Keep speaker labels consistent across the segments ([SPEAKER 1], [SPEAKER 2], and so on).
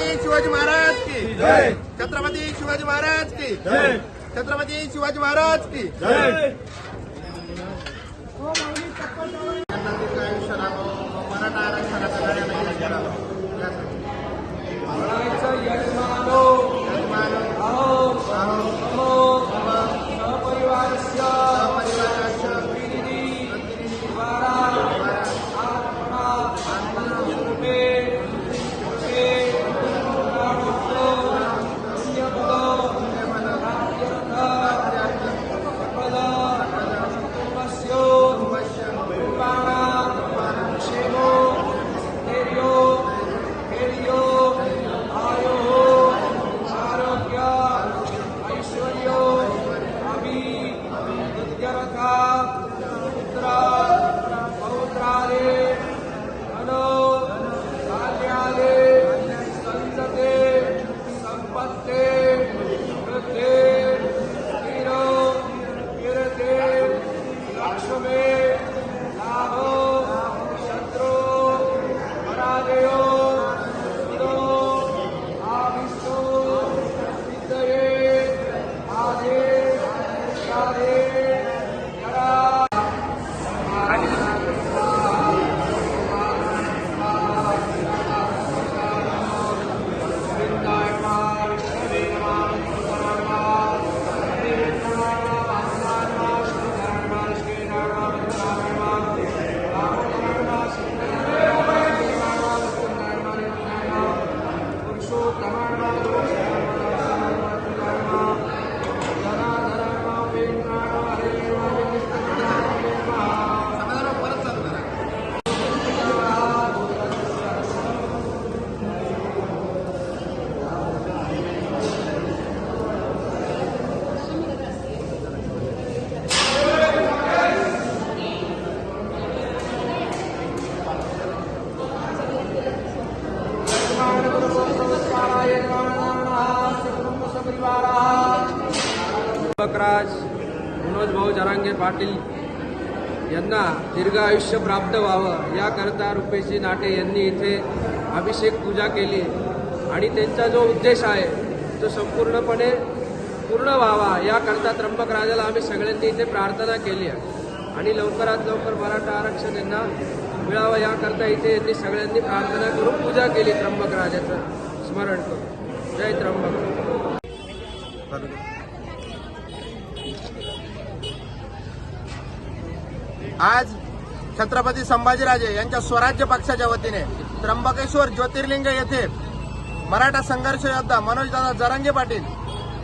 [SPEAKER 1] छत्रपती शिवाजी महाराज की.
[SPEAKER 2] जय.
[SPEAKER 1] छत्रपती शिवाजी महाराज की.
[SPEAKER 2] जय.
[SPEAKER 1] छत्रपती शिवाजी महाराज की.
[SPEAKER 2] जय.
[SPEAKER 1] मराठा आरक्षणाचा God.
[SPEAKER 3] बकराज मनोज भाऊ जरांगे पाटील यांना दीर्घ आयुष्य प्राप्त व्हावं. याकरता रुपेशी नाटे यांनी इथे अभिषेक पूजा केली. आणि त्यांचा जो उद्देश आहे तो संपूर्णपणे पूर्ण व्हावा. याकरता त्र्यंबक राजाला आम्ही सगळ्यांनी इथे प्रार्थना केली आहे. आणि लवकरात लवकर मराठा आरक्षण यांना मिळावं याकरता इथे यांनी सगळ्यांनी प्रार्थना करून पूजा केली त्र्यंबक राजाचं. स्मरण करून. जय त्र्यंबक.
[SPEAKER 1] आज छत्रपती संभाजीराजे यांच्या स्वराज्य पक्षाच्या वतीने त्र्यंबकेश्वर ज्योतिर्लिंग येथे मराठा संघर्ष योद्धा मनोजदादा जरांगे पाटील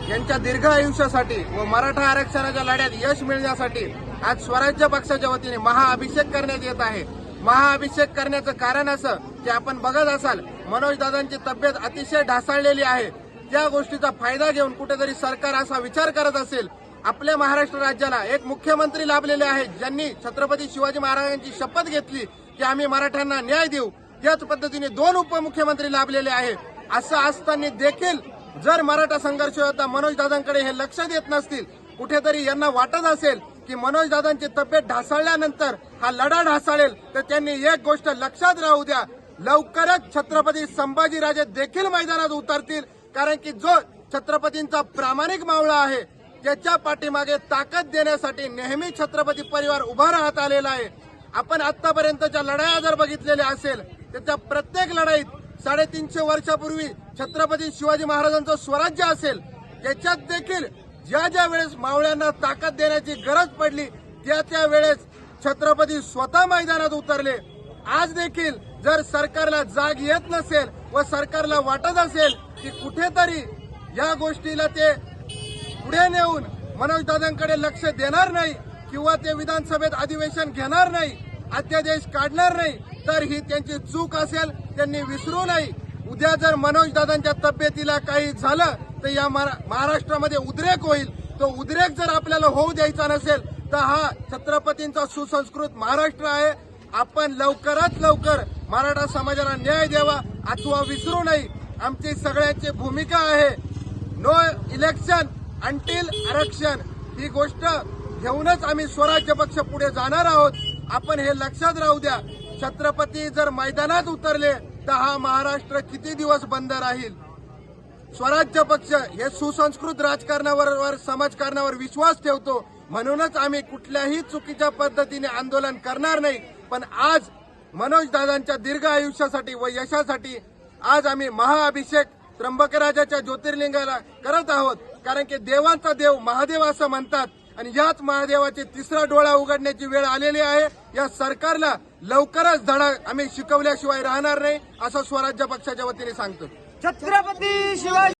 [SPEAKER 1] यांच्या दीर्घ आयुष्यासाठी व मराठा आरक्षणाच्या लढ्यात यश मिळण्यासाठी आज स्वराज्य पक्षाच्या वतीने महाअभिषेक करण्यात येत आहे. महाअभिषेक करण्याचं कारण असं की आपण बघत असाल मनोजदादांची तब्येत अतिशय ढासळलेली आहे. त्या गोष्टीचा फायदा घेऊन कुठेतरी सरकार असा विचार करत असेल आपल्या महाराष्ट्र राज्याला एक मुख्यमंत्री लाभलेले आहेत ज्यांनी छत्रपती शिवाजी महाराजांची शपथ घेतली की आम्ही मराठ्यांना न्याय देऊ. त्याच पद्धतीने दोन उपमुख्यमंत्री लाभलेले आहे असं असताना देखील जर मराठा संघर्ष होता मनोज दादांकडे हे लक्ष देत नसतील कुठेतरी यांना वाटत असेल की मनोज दादांची तब्येत ढासळल्यानंतर हा लढा ढासळेल तर त्यांनी एक गोष्ट लक्षात राहू द्या. लवकरच छत्रपती संभाजीराजे देखील मैदानात उतरतील कारण की जो छत्रपतींचा प्रामाणिक मावळा आहे त्याच्या पाठीमागे ताकद देण्यासाठी नेहमी छत्रपती परिवार उभा राहत आलेला आहे. आपण आतापर्यंतच्या लढाया जर बघितलेल्या असेल तर त्या प्रत्येक लढाईत साडेतीनशे वर्षापूर्वी छत्रपती शिवाजी महाराजांचं स्वराज्य असेल त्याच्यात देखील ज्या ज्या वेळेस मावळ्यांना ताकद देण्याची गरज पडली त्या त्या वेळेस छत्रपती स्वतः मैदानात उतरले. आज देखील जर सरकारला जाग येत नसेल व सरकारला वाटत असेल की कुठेतरी या गोष्टीला ते पुढे नेऊन मनोजदादांकडे लक्ष देणार नाही किंवा ते विधानसभेत अधिवेशन घेणार नाही अध्यादेश काढणार नाही तर ही त्यांची चूक असेल. त्यांनी विसरू नाही उद्या जर मनोजदादांच्या तब्येतीला काही झालं तर या महाराष्ट्रामध्ये उद्रेक होईल. तो उद्रेक जर आपल्याला होऊ द्यायचा नसेल तर हा छत्रपतींचा सुसंस्कृत महाराष्ट्र आहे. आपण लवकरात लवकर मराठा समाजाला न्याय द्यावा अथवा विसरू नाही आमची सगळ्यांची भूमिका आहे. नो इलेक्शन अंटील आरक्षण ही गोष्ट घेऊनच आम्ही स्वराज्य पक्ष पुढे जाणार आहोत. आपण हे लक्षात राहू द्या. छत्रपती जर मैदानात उतरले तर हा महाराष्ट्र किती दिवस बंद राहील? स्वराज्य पक्ष हे सुसंस्कृत राजकारणावर समाजकारणावर विश्वास ठेवतो. म्हणूनच आम्ही कुठल्याही चुकीच्या पद्धतीने आंदोलन करणार नाही. पण आज मनोज दादांच्या दीर्घ आयुष्यासाठी व यशासाठी आज आम्ही महाअभिषेक त्र्यंबकराजाच्या ज्योतिर्लिंगाला करत आहोत. कारण की देवांचा देव महादेव असं म्हणतात. आणि याच महादेवाचे तिसरा डोळा उघडण्याची वेळ आलेली आहे. या सरकारला लवकरच धडा आम्ही शिकवल्याशिवाय राहणार नाही असं स्वराज्य पक्षाच्या वतीने सांगतो.
[SPEAKER 2] छत्रपती शिवाजी